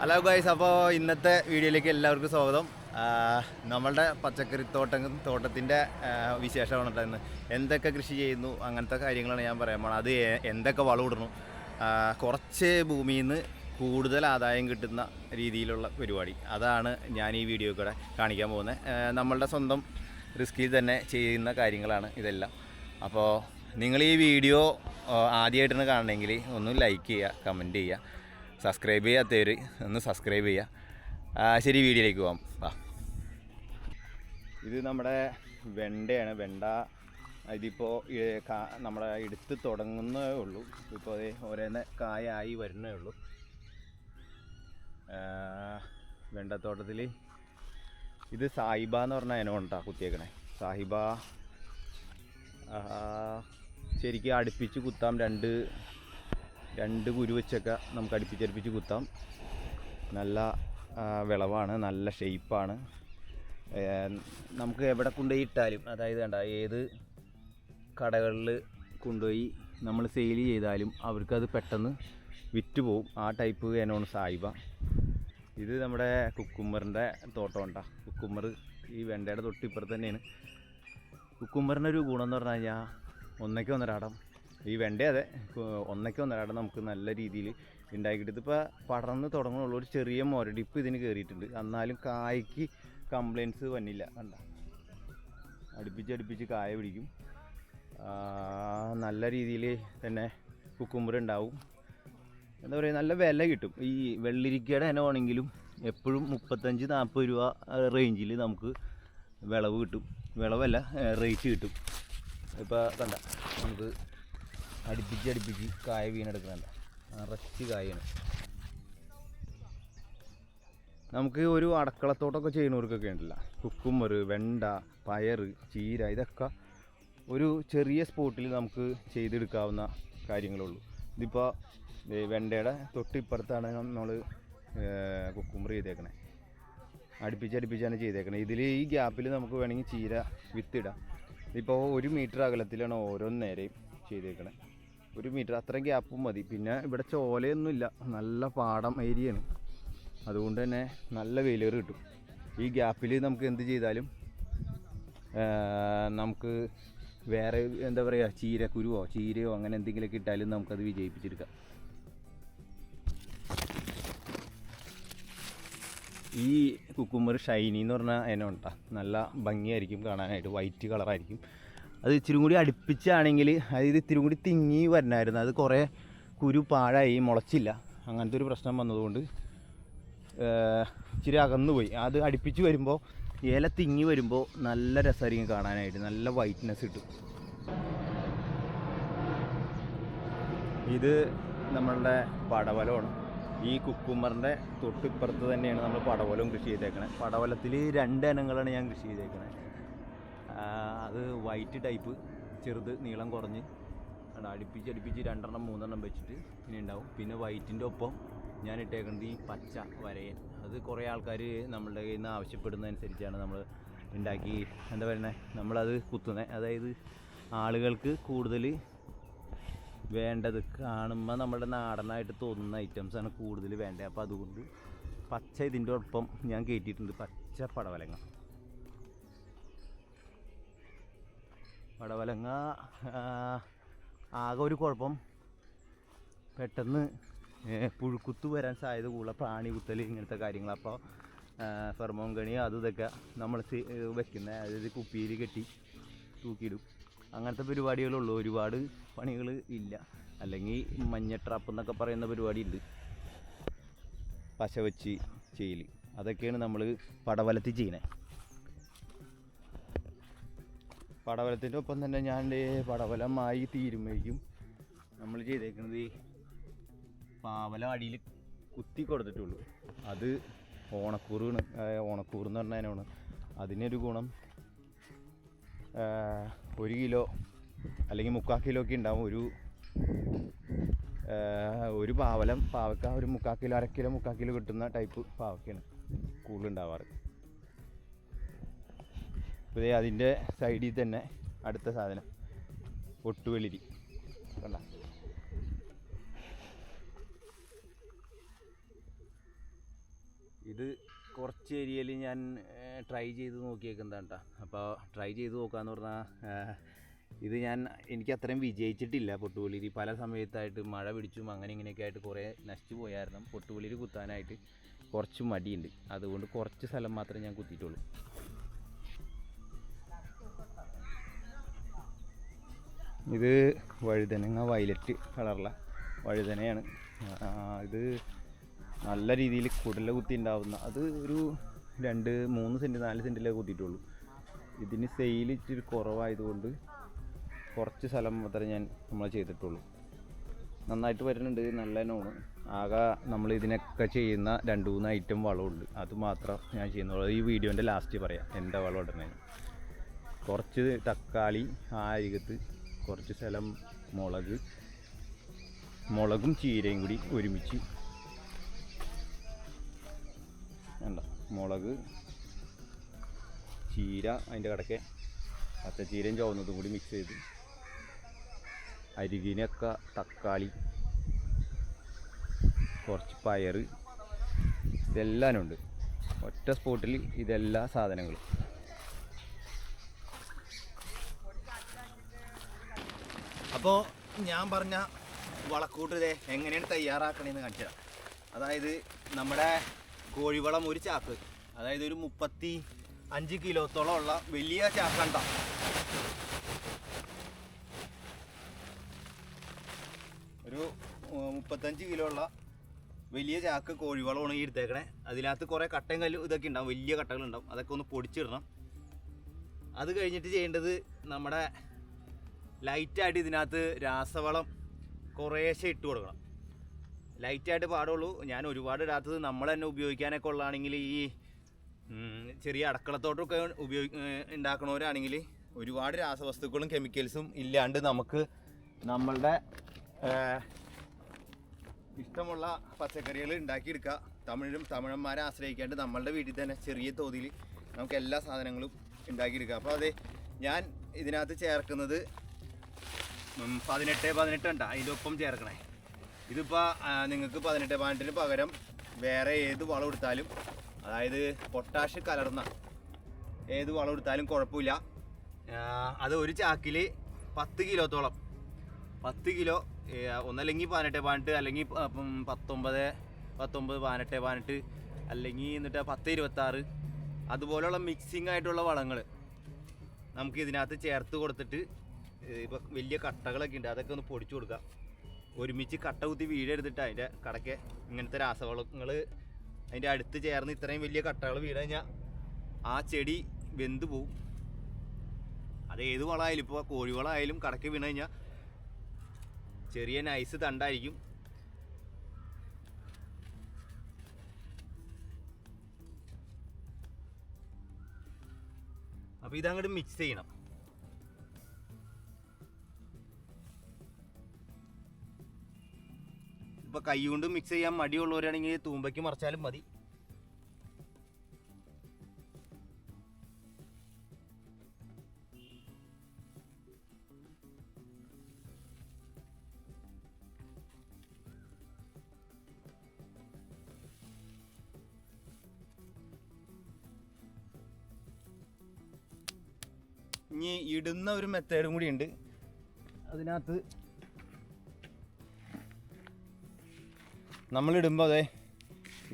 Hello guys അപ്പോൾ ഇന്നത്തെ വീഡിയോയിലേക്ക് എല്ലാവർക്കും സ്വാഗതം. നമ്മളുടെ പച്ചക്കറി തോട്ടം തോട്ടത്തിന്റെ വിശേഷമാണ് ഇന്ന്. എന്തൊക്കെ കൃഷി ചെയ്യുന്നു അങ്ങനത്തെ കാര്യങ്ങളാണ് ഞാൻ പറയാൻ പോകുന്നത് അത് എന്തൊക്കെ വളമിടണം കുറച്ച് ഭൂമിയിൽ നിന്ന് കൂടുതൽ ആദായം കിട്ടുന്ന രീതിയിലുള്ള പരിപാടി. അതാണ് ഞാൻ ഈ വീഡിയോ കൂടെ കാണിക്കാൻ പോകുന്നത് നമ്മളുടെ സ്വന്തം റിസ്കിൽ തന്നെ ചെയ്യുന്ന കാര്യങ്ങളാണ് ഇതെല്ലാം. അപ്പോൾ നിങ്ങൾ ഈ വീഡിയോ ആദ്യമായിട്ടാണ് കാണണമെങ്കിൽ ഒന്ന് ലൈക്ക് ചെയ്യുക കമന്റ് ചെയ്യുക. സബ്സ്ക്രൈബ് ചെയ്യാത്തവർ ഒന്ന് സബ്സ്ക്രൈബ് ചെയ്യുക ശരി വീഡിയോയിലേക്ക് പോകാം വാ. ഇത് നമ്മുടെ വെണ്ടയാണ്. വെണ്ട ഇതിപ്പോൾ നമ്മുടെ എടുത്ത് തുടങ്ങുന്നേ ഉള്ളൂ. ഇപ്പോൾ അതേ ഓരോന്ന് കായായി വരുന്നേ ഉള്ളൂ. വെണ്ടത്തോട്ടത്തിൽ ഇത് സാഹിബ എന്ന് പറഞ്ഞ അതിനോണ്ടാ കുത്തിയേക്കണേ. സാഹിബ ശരിക്കും അടുപ്പിച്ച് കുത്താം. രണ്ട് രണ്ട് കുരു വെച്ചൊക്കെ നമുക്ക് അടുപ്പിച്ചടുപ്പിച്ച് കുത്താം. നല്ല വിളവാണ് നല്ല ഷെയ്പ്പാണ് നമുക്ക് എവിടെ കൊണ്ടുപോയി ഇട്ടാലും അതായത് വേണ്ട ഏത് കടകളിൽ കൊണ്ടുപോയി നമ്മൾ സെയിൽ ചെയ്താലും അവർക്കത് പെട്ടെന്ന് വിറ്റ് പോവും. ആ ടൈപ്പ് എന്നോണ് സായിബ ഇത് നമ്മുടെ കുക്കുമ്പറിന്റെ തോട്ടം ഉണ്ടാ കുക്കുമ്പർ ഈ വെണ്ടയുടെ തൊട്ടിപ്പുറത്ത് തന്നെയാണ്. കുക്കുമ്പറിന്റെ ഒരു ഗുണം എന്ന് പറഞ്ഞു കഴിഞ്ഞാൽ ഒന്നയ്ക്ക് ഒന്നരാടം. ഈ വെണ്ട അതെ. ഒന്നൊക്കെ ഒന്നരാടെ നമുക്ക് നല്ല രീതിയിൽ ഉണ്ടാക്കിയിട്ട്. ഇതിപ്പോൾ പടർന്ന് തുടങ്ങുന്നുള്ളൂ ഒരു ചെറിയ മുരടിപ്പ് ഇതിന് കയറിയിട്ടുണ്ട് എന്നാലും കായ്ക്ക് കംപ്ലയിൻസ് വന്നില്ല. കണ്ട. അടുപ്പിച്ച് അടുപ്പിച്ച് കായ പിടിക്കും. നല്ല രീതിയിൽ തന്നെ കുക്കുമ്പർ ഉണ്ടാവും. എന്താ പറയുക നല്ല വില കിട്ടും. ഈ വെള്ളിരിക്കയുടെ തന്നെ വേണമെങ്കിലും എപ്പോഴും മുപ്പത്തഞ്ച് നാൽപ്പത് രൂപ റേഞ്ചിൽ നമുക്ക് വിളവ് കിട്ടും. വിളവല്ല റേറ്റ് കിട്ടും. ഇപ്പോൾ കണ്ട നമുക്ക് അടുപ്പിച്ച് അടുപ്പിച്ച് കായ വീണെടുക്കുന്നുണ്ട്. നിറച്ച് കായാണ്. നമുക്ക് ഒരു അടക്കളത്തോട്ടമൊക്കെ ചെയ്യുന്നവർക്കൊക്കെ ഉണ്ടല്ല. കുക്കുമ്പർ വെണ്ട പയർ ചീര ഇതൊക്കെ ഒരു ചെറിയ സ്പോട്ടിൽ നമുക്ക് ചെയ്തെടുക്കാവുന്ന കാര്യങ്ങളുള്ളൂ. ഇതിപ്പോൾ വെണ്ടയുടെ തൊട്ടിപ്പുറത്താണ് നമ്മൾ കുക്കുമ്പർ ചെയ്തേക്കണേ. അടുപ്പിച്ച് അടുപ്പിച്ചാണ് ചെയ്തേക്കണേ. ഇതിൽ ഈ ഗ്യാപ്പിൽ നമുക്ക് വേണമെങ്കിൽ ചീര വിത്തിടാം. ഇപ്പോൾ ഒരു മീറ്റർ അകലത്തിലാണ് ഓരോ നേരെയും ചെയ്തേക്കണേ. ഒരു മീറ്റർ അത്രയും ഗ്യാപ്പും മതി. പിന്നെ ഇവിടെ ചോലയൊന്നും ഇല്ല നല്ല പാടം ഏരിയയാണ്. അതുകൊണ്ട് തന്നെ നല്ല വെയിലേറ് കിട്ടും. ഈ ഗ്യാപ്പിൽ നമുക്ക് എന്ത് ചെയ്താലും നമുക്ക് വേറെ എന്താ പറയുക ചീരക്കുരുവോ ചീരയോ അങ്ങനെ എന്തെങ്കിലുമൊക്കെ ഇട്ടാലും നമുക്കത് വിജയിപ്പിച്ചെടുക്കാം. ഈ കുക്കുമ്പർ ഷൈനി എന്ന് പറഞ്ഞാൽ അതിനുണ്ടാ നല്ല ഭംഗിയായിരിക്കും കാണാനായിട്ട്. വൈറ്റ് കളറായിരിക്കും. അത് ഇച്ചിരി കൂടി അടുപ്പിച്ചാണെങ്കിൽ അതായത് ഇത്തിരി കൂടി തിങ്ങി വരണമായിരുന്നു അത് കുറേ കുരു പാഴായി മുളച്ചില്ല. അങ്ങനത്തെ ഒരു പ്രശ്നം വന്നതുകൊണ്ട് ഇച്ചിരി അകന്നു പോയി അത് അടുപ്പിച്ച് വരുമ്പോൾ ഇല തിങ്ങി വരുമ്പോൾ നല്ല രസമായിരിക്കും കാണാനായിട്ട്. നല്ല വൈറ്റ്നെസ് കിട്ടും. ഇത് നമ്മളുടെ പടവലമാണ്. ഈ കുക്കുമ്പറിന്റെ തൊട്ടിപ്പുറത്ത് തന്നെയാണ് നമ്മൾ പടവലവും കൃഷി ചെയ്തേക്കുന്നത് പടവലത്തിൽ രണ്ട് ഇനങ്ങളാണ് ഞാൻ കൃഷി ചെയ്തേക്കണത് ആ, അത് വൈറ്റ് ടൈപ്പ് ചെറുത് നീളം കുറഞ്ഞ്. അടുപ്പിച്ച് അടുപ്പിച്ച് രണ്ടെണ്ണം മൂന്നെണ്ണം വെച്ചിട്ട് ഇനി ഉണ്ടാവും. പിന്നെ വൈറ്റിന്റെ ഒപ്പം ഞാൻ ഇട്ടേക്കുന്നത് ഈ പച്ച വരയൻ. അത് കുറേ ആൾക്കാർ നമ്മളുടെ കയ്യിൽ നിന്ന് ആവശ്യപ്പെടുന്നതനുസരിച്ചാണ് നമ്മൾ ഉണ്ടാക്കി എന്താ പറയുന്നത് നമ്മളത് കുത്തുന്നത് അതായത് ആളുകൾക്ക് കൂടുതൽ വേണ്ടത് കാണുമ്പോൾ നമ്മുടെ നാടനായിട്ട് തോന്നുന്ന ഐറ്റംസാണ് കൂടുതൽ വേണ്ടത്. അപ്പോൾ അതുകൊണ്ട് പച്ച ഇതിന്റെ ഒപ്പം ഞാൻ കയറ്റിയിട്ടുണ്ട് പച്ച പടവലങ്ങ. പടവലങ്ങ ആകെ ഒരു കുഴപ്പം. പെട്ടെന്ന് പുഴുക്കുത്ത് വരാൻ സാധ്യത കൂടുതൽ പ്രാണി കുത്തൽ ഇങ്ങനത്തെ കാര്യങ്ങൾ അപ്പോൾ ഫെർമോൺ കണി അതും ഇതൊക്കെ നമ്മൾ വെക്കുന്ന. അതായത് കുപ്പിയിൽ കെട്ടി തൂക്കിയിടും. അങ്ങനത്തെ പരിപാടികളുള്ളൂ. ഒരുപാട് പണികൾ ഇല്ല. അല്ലെങ്കിൽ മഞ്ഞ ട്രാപ്പ് എന്നൊക്കെ പറയുന്ന പരിപാടി ഉണ്ട് പശ വെച്ച് ചെയ്യൽ അതൊക്കെയാണ് നമ്മൾ പടവലത്തിൽ ചെയ്യണേ. പടവലത്തിന്റെ ഒപ്പം തന്നെ ഞാൻ പടവലമായി തീരുമ്പോഴേക്കും നമ്മൾ ചെയ്തേക്കുന്നത് പാവലം അടിയിൽ കുത്തി കൊടുത്തിട്ടുള്ളൂ. അത് ഓണക്കൂറാണ് ഓണക്കൂർ എന്ന് പറഞ്ഞ അതിനാണ്. അതിനൊരു ഗുണം ഒരു കിലോ അല്ലെങ്കിൽ മുക്കാൽ കിലോ ഒക്കെ ഉണ്ടാവും. ഒരു ഒരു പാവലം പാവക്ക ഒരു മുക്കാൽ കിലോ അര കിലോ മുക്കാൽ കിലോ കിട്ടുന്ന ടൈപ്പ് പാവക്കയാണ് കൂടുതലുണ്ടാവാറ് അപ്പോൾ അതിന്റെ സൈഡിൽ തന്നെ അടുത്ത സാധനം ഒട്ടുവെളിരി കണ്ട? ഇത് കുറച്ച് ഏരിയയിൽ ഞാൻ ട്രൈ ചെയ്ത് നോക്കിയേക്കുന്നതാണ് കേട്ടോ അപ്പോൾ ട്രൈ ചെയ്ത് നോക്കാന്ന് പറഞ്ഞാൽ ഇത് ഞാൻ എനിക്ക് അത്രയും വിജയിച്ചിട്ടില്ല പൊട്ടുപുളിരി പല സമയത്തായിട്ട് മഴ പിടിച്ചും അങ്ങനെ ഇങ്ങനെയൊക്കെ ആയിട്ട് കുറേ നശിച്ചു പോയായിരുന്നു. പൊട്ടുപുളിരി കുത്താനായിട്ട് കുറച്ച് മടിയുണ്ട്. അതുകൊണ്ട് കുറച്ച് സ്ഥലം മാത്രമേ ഞാൻ കുത്തിയിട്ടുള്ളൂ. ഇത് വഴുതനങ്ങ വയലറ്റ് കളറുള്ള വഴുതനയാണ്. ഇത് നല്ല രീതിയിൽ കുടല കുത്തി ഉണ്ടാവുന്ന അത് ഒരു രണ്ട് മൂന്ന് സെന്റ് നാല് സെന്റിലേ കുത്തിയിട്ടുള്ളൂ. ഇതിന് സെയിൽ ഇച്ചിരി കുറവായതുകൊണ്ട് കുറച്ച് സ്ഥലം മാത്രമേ ഞാൻ നമ്മൾ ചെയ്തിട്ടുള്ളൂ. നന്നായിട്ട് വരുന്നുണ്ട് നല്ല നോണ് ആകെ നമ്മൾ ഇതിനൊക്കെ ചെയ്യുന്ന രണ്ട് മൂന്ന് ഐറ്റം വളമുണ്ട് അത് മാത്രം ഞാൻ ചെയ്യുന്നുള്ളൂ. ഈ വീഡിയോന്റെ ലാസ്റ്റ് പറയാം എന്റെ വളം ഇടുന്നതിന്. കുറച്ച് തക്കാളി ആ അരികത്ത് കുറച്ച് സ്ഥലം മുളക്. മുളകും ചീരയും കൂടി ഒരുമിച്ച്. വേണ്ട മുളക് ചീര അതിന്റെ കടക്കെ. പച്ചച്ചീരയും ചുവന്നതും കൂടി മിക്സ് ചെയ്ത്. അരികിനൊക്കെ തക്കാളി കുറച്ച് പയർ ഇതെല്ലാം ഉണ്ട് ഒറ്റ സ്പോട്ടിൽ ഇതെല്ലാ സാധനങ്ങളും. അപ്പോൾ ഞാൻ പറഞ്ഞ വളക്കൂട്ട് എങ്ങനെയാണ് തയ്യാറാക്കണേന്ന് കാണിച്ചുതരാം അതായത് നമ്മുടെ കോഴിവളം ഒരു ചാക്ക് അതായത് ഒരു മുപ്പത്തി അഞ്ച് കിലോത്തോളം ഉള്ള വലിയ ചാക്കണ്ട ഒരു മുപ്പത്തഞ്ച് കിലോ ഉള്ള വലിയ ചാക്ക് കോഴിവളം ഉണങ്ങി എടുത്തേക്കണേ. അതിനകത്ത് കുറേ കട്ടയും കല്ലും ഇതൊക്കെ ഉണ്ടാവും വലിയ കട്ടകളുണ്ടാവും. അതൊക്കെ ഒന്ന് പൊടിച്ചിടണം. അത് കഴിഞ്ഞിട്ട് ചെയ്യേണ്ടത് നമ്മുടെ ലൈറ്റായിട്ട് ഇതിനകത്ത് രാസവളം കുറേശ്ശെ ഇട്ട് കൊടുക്കണം. ലൈറ്റായിട്ട് പാടുള്ളൂ. ഞാൻ ഒരുപാട് ഇടാത്തത് നമ്മൾ തന്നെ ഉപയോഗിക്കാനൊക്കെ ഉള്ളതാണെങ്കിൽ ഈ ചെറിയ അടക്കളത്തോട്ടൊക്കെ ഉപയോഗി ഉണ്ടാക്കണവരാണെങ്കിൽ ഒരുപാട് രാസവസ്തുക്കളും കെമിക്കൽസും ഇല്ലാണ്ട് നമുക്ക് നമ്മളുടെ ഇഷ്ടമുള്ള പച്ചക്കറികൾ ഉണ്ടാക്കിയെടുക്കുക. തമിഴും തമിഴന്മാരെ ആശ്രയിക്കാണ്ട് നമ്മളുടെ വീട്ടിൽ തന്നെ ചെറിയ തോതിൽ നമുക്ക് എല്ലാ സാധനങ്ങളും ഉണ്ടാക്കിയെടുക്കുക. അപ്പോൾ അതെ ഞാൻ ഇതിനകത്ത് ചേർക്കുന്നത് പതിനെട്ട് പതിനെട്ട് ഉണ്ട്. അതിന്റെ ഒപ്പം ചേർക്കണേ ഇതിപ്പോൾ നിങ്ങൾക്ക് പതിനെട്ട് പതിനെട്ടിന് പകരം വേറെ ഏത് വളം എടുത്താലും അതായത് പൊട്ടാഷ് കലർന്ന ഏത് വളം എടുത്താലും കുഴപ്പമില്ല. അത് ഒരു ചാക്കിൽ പത്ത് കിലോത്തോളം. പത്ത് കിലോ ഒന്നല്ലെങ്കിൽ പതിനെട്ട് പതിനെട്ട് അല്ലെങ്കിൽ പത്തൊമ്പത് പത്തൊമ്പത് പതിനെട്ട് പതിനെട്ട് അല്ലെങ്കിൽ എന്നിട്ട് പത്ത് ഇരുപത്താറ്. അതുപോലെയുള്ള മിക്സിംഗ് ആയിട്ടുള്ള വളങ്ങൾ നമുക്ക് ഇതിനകത്ത് ചേർത്ത് കൊടുത്തിട്ട് ഇപ്പോൾ വലിയ കട്ടകളൊക്കെ ഉണ്ട്. അതൊക്കെ ഒന്ന് പൊടിച്ചു കൊടുക്കാം. ഒരുമിച്ച് കട്ട കുത്തി വീടെടുത്തിട്ട് അതിന്റെ കടക്കെ ഇങ്ങനത്തെ രാസവളങ്ങൾ അതിന്റെ അടുത്ത് ചേർന്ന് ഇത്രയും വലിയ കട്ടകൾ വീട് ആ ചെടി വെന്ത് പോവും. അത് ഏത് വളമായാലും ഇപ്പോൾ കോഴിവളമായാലും കടക്ക് വീണ് കഴിഞ്ഞാൽ ചെറിയ നൈസ് തണ്ടായിരിക്കും. അപ്പോൾ ഇതങ്ങോട്ട് മിക്സ് ചെയ്യണം. ഇപ്പോൾ കൈ കൊണ്ട് മിക്സ് ചെയ്യാൻ മടിയുള്ളവരാണെങ്കിൽ തൂമ്പയ്ക്ക് മറിച്ചാലും മതി. ഇനി ഇടുന്ന ഒരു മെത്തേഡും കൂടി ഉണ്ട്. അതിനകത്ത് നമ്മളിടുമ്പോൾ അതെ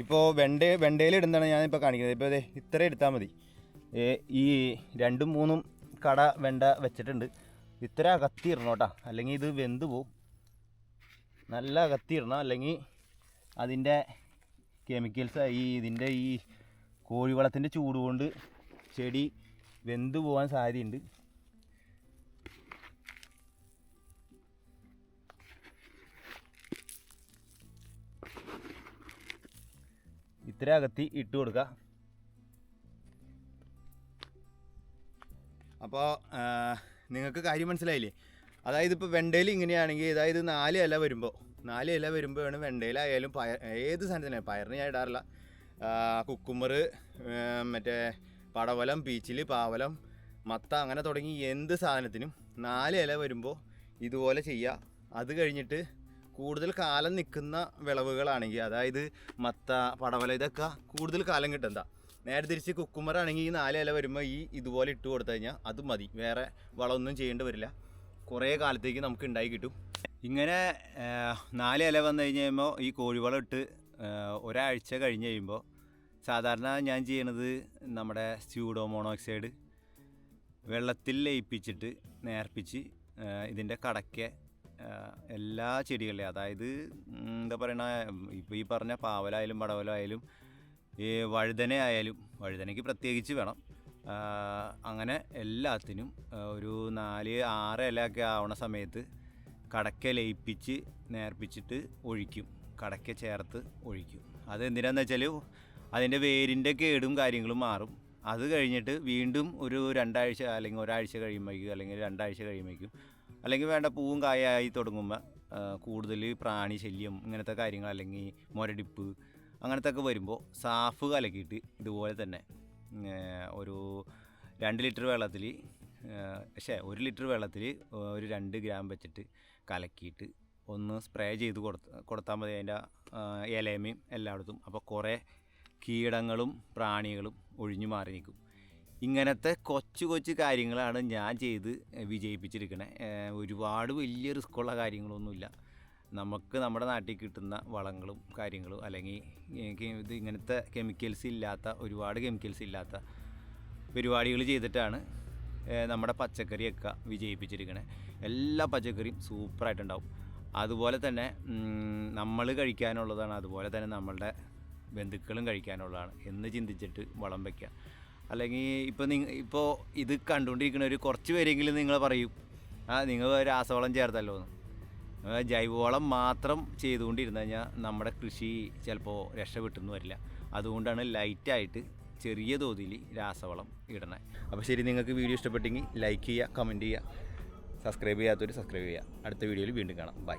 ഇപ്പോൾ വെണ്ട വെണ്ടയിൽ ഇടുന്നതാണ് ഞാനിപ്പോൾ കാണിക്കുന്നത്. ഇപ്പോൾ അതെ ഇത്ര എടുത്താൽ മതി. ഈ രണ്ടും മൂന്നും കട വെണ്ട വെച്ചിട്ടുണ്ട്. ഇത്ര അകത്തി ഇടണം കേട്ടോ. അല്ലെങ്കിൽ ഇത് വെന്ത് പോവും. നല്ല അകത്തി ഇടണം അല്ലെങ്കിൽ അതിന്റെ കെമിക്കൽസ് ഈ ഇതിന്റെ ഈ കോഴിവളത്തിന്റെ ചൂട് കൊണ്ട് ചെടി വെന്ത് പോകാൻ സാധ്യതയുണ്ട്. ഇത്ര അകത്തി ഇട്ട് കൊടുക്കുക അപ്പോൾ നിങ്ങൾക്ക് കാര്യം മനസ്സിലായില്ലേ? അതായത് ഇപ്പോൾ വെണ്ടയിൽ ഇങ്ങനെയാണെങ്കിൽ അതായത് നാല് ഇല വരുമ്പോൾ നാല് ഇല വരുമ്പോഴാണ് വെണ്ടയിലായാലും പയർ ഏത് സാധനത്തിന് പയറിന് ഞാൻ ഇടാറില്ല. കുക്കുമ്പർ മറ്റേ പടവലം പീച്ചിൽ പാവലം മത്ത അങ്ങനെ തുടങ്ങി എന്ത് സാധനത്തിനും നാല് ഇല വരുമ്പോൾ ഇതുപോലെ ചെയ്യുക അത് കഴിഞ്ഞിട്ട് കൂടുതൽ കാലം നിൽക്കുന്ന വിളവുകളാണെങ്കിൽ അതായത് മത്ത പടവല ഇതൊക്കെ കൂടുതൽ കാലം കിട്ടണ്ട നേരെ തിരിച്ച് കുക്കുമറാണെങ്കിൽ ഈ നാല് ഇല വരുമ്പോൾ ഈ ഇതുപോലെ ഇട്ട് കൊടുത്തു കഴിഞ്ഞാൽ അത് മതി. വേറെ വളമൊന്നും ചെയ്യേണ്ടി വരില്ല. കുറേ കാലത്തേക്ക് നമുക്ക് ഉണ്ടായി കിട്ടും. ഇങ്ങനെ നാല് ഇല വന്നു കഴിഞ്ഞ് കഴിയുമ്പോൾ ഈ കോഴിവളം ഇട്ട് ഒരാഴ്ച കഴിഞ്ഞ് കഴിയുമ്പോൾ സാധാരണ ഞാൻ ചെയ്യണത് നമ്മുടെ സ്യൂഡോ മോണോക്സൈഡ് വെള്ളത്തിൽ ലയിപ്പിച്ചിട്ട് നേർപ്പിച്ച് ഇതിന്റെ കടയ്ക്ക ആ, എല്ലാ ചെടികളിലും അതായത് എന്താ പറയണ ഇപ്പോൾ ഈ പറഞ്ഞ പാവലായാലും പടവലായാലും ഈ വഴുതന ആയാലും വഴുതനയ്ക്ക് പ്രത്യേകിച്ച് വേണം. അങ്ങനെ എല്ലാത്തിനും ഒരു നാല് ആറ് ഇലയൊക്കെ ആവണ സമയത്ത് കടക്ക ലയിപ്പിച്ച് നേർപ്പിച്ചിട്ട് ഒഴിക്കും. കടക്ക ചേർത്ത് ഒഴിക്കും. അതെന്തിനാന്ന് വെച്ചാൽ അതിന്റെ വേരിന്റെ കേടും കാര്യങ്ങളും മാറും. അത് കഴിഞ്ഞിട്ട് വീണ്ടും ഒരു രണ്ടാഴ്ച അല്ലെങ്കിൽ ഒരാഴ്ച കഴിയുമ്പോഴേക്കും അല്ലെങ്കിൽ രണ്ടാഴ്ച കഴിയുമ്പോഴേക്കും അല്ലെങ്കിൽ വേണ്ട പൂവും കായായി തുടങ്ങുമ്പോൾ കൂടുതൽ പ്രാണി ശല്യം ഇങ്ങനത്തെ കാര്യങ്ങൾ അല്ലെങ്കിൽ മുരടിപ്പ് അങ്ങനത്തെ ഒക്കെ വരുമ്പോൾ സാഫ് കലക്കിയിട്ട് ഇതുപോലെ തന്നെ ഒരു രണ്ട് ലിറ്റർ വെള്ളത്തിൽ പക്ഷേ ഒരു ലിറ്റർ വെള്ളത്തിൽ ഒരു രണ്ട് ഗ്രാം വെച്ചിട്ട് കലക്കിയിട്ട് ഒന്ന് സ്പ്രേ ചെയ്ത് കൊടുത്ത് കൊടുത്താൽ മതി അതിന്റെ ഇലയമയും എല്ലായിടത്തും. അപ്പോൾ കുറേ കീടങ്ങളും പ്രാണികളും ഒഴിഞ്ഞു മാറി നിൽക്കും. ഇങ്ങനത്തെ കൊച്ചു കൊച്ചു കാര്യങ്ങളാണ് ഞാൻ ചെയ്ത് വിജയിപ്പിച്ചിരിക്കണേ. ഒരുപാട് വലിയ റിസ്ക്കുള്ള കാര്യങ്ങളൊന്നുമില്ല. നമുക്ക് നമ്മുടെ നാട്ടിൽ കിട്ടുന്ന വളങ്ങളും കാര്യങ്ങളും അല്ലെങ്കിൽ ഇത് ഇങ്ങനത്തെ കെമിക്കൽസ് ഇല്ലാത്ത ഒരുപാട് കെമിക്കൽസ് ഇല്ലാത്ത പരിപാടികൾ ചെയ്തിട്ടാണ് നമ്മുടെ പച്ചക്കറിയൊക്കെ വിജയിപ്പിച്ചിരിക്കണേ. എല്ലാ പച്ചക്കറിയും സൂപ്പറായിട്ടുണ്ടാവും. അതുപോലെ തന്നെ നമ്മൾ കഴിക്കാനുള്ളതാണ് അതുപോലെ തന്നെ നമ്മളുടെ ബന്ധുക്കളും കഴിക്കാനുള്ളതാണ് എന്ന് ചിന്തിച്ചിട്ട് വളം വയ്ക്കുക അല്ലെങ്കിൽ ഇപ്പോൾ നിങ്ങൾ ഇപ്പോൾ ഇത് കണ്ടുകൊണ്ടിരിക്കുന്ന ഒരു കുറച്ച് പേരെങ്കിലും നിങ്ങൾ പറയും. ആ നിങ്ങൾ രാസവളം ചേർത്തല്ലോ എന്ന്. ജൈവവളം മാത്രം ചെയ്തുകൊണ്ടിരുന്നു കഴിഞ്ഞാൽ നമ്മുടെ കൃഷി ചിലപ്പോൾ രക്ഷപ്പെട്ടെന്ന് വരില്ല. അതുകൊണ്ടാണ് ലൈറ്റായിട്ട് ചെറിയ തോതിൽ രാസവളം ഇടണേ. അപ്പോൾ ശരി നിങ്ങൾക്ക് വീഡിയോ ഇഷ്ടപ്പെട്ടെങ്കിൽ ലൈക്ക് ചെയ്യുക കമന്റ് ചെയ്യുക സബ്സ്ക്രൈബ് ചെയ്യാത്തവർ സബ്സ്ക്രൈബ് ചെയ്യുക. അടുത്ത വീഡിയോയിൽ വീണ്ടും കാണാം. ബൈ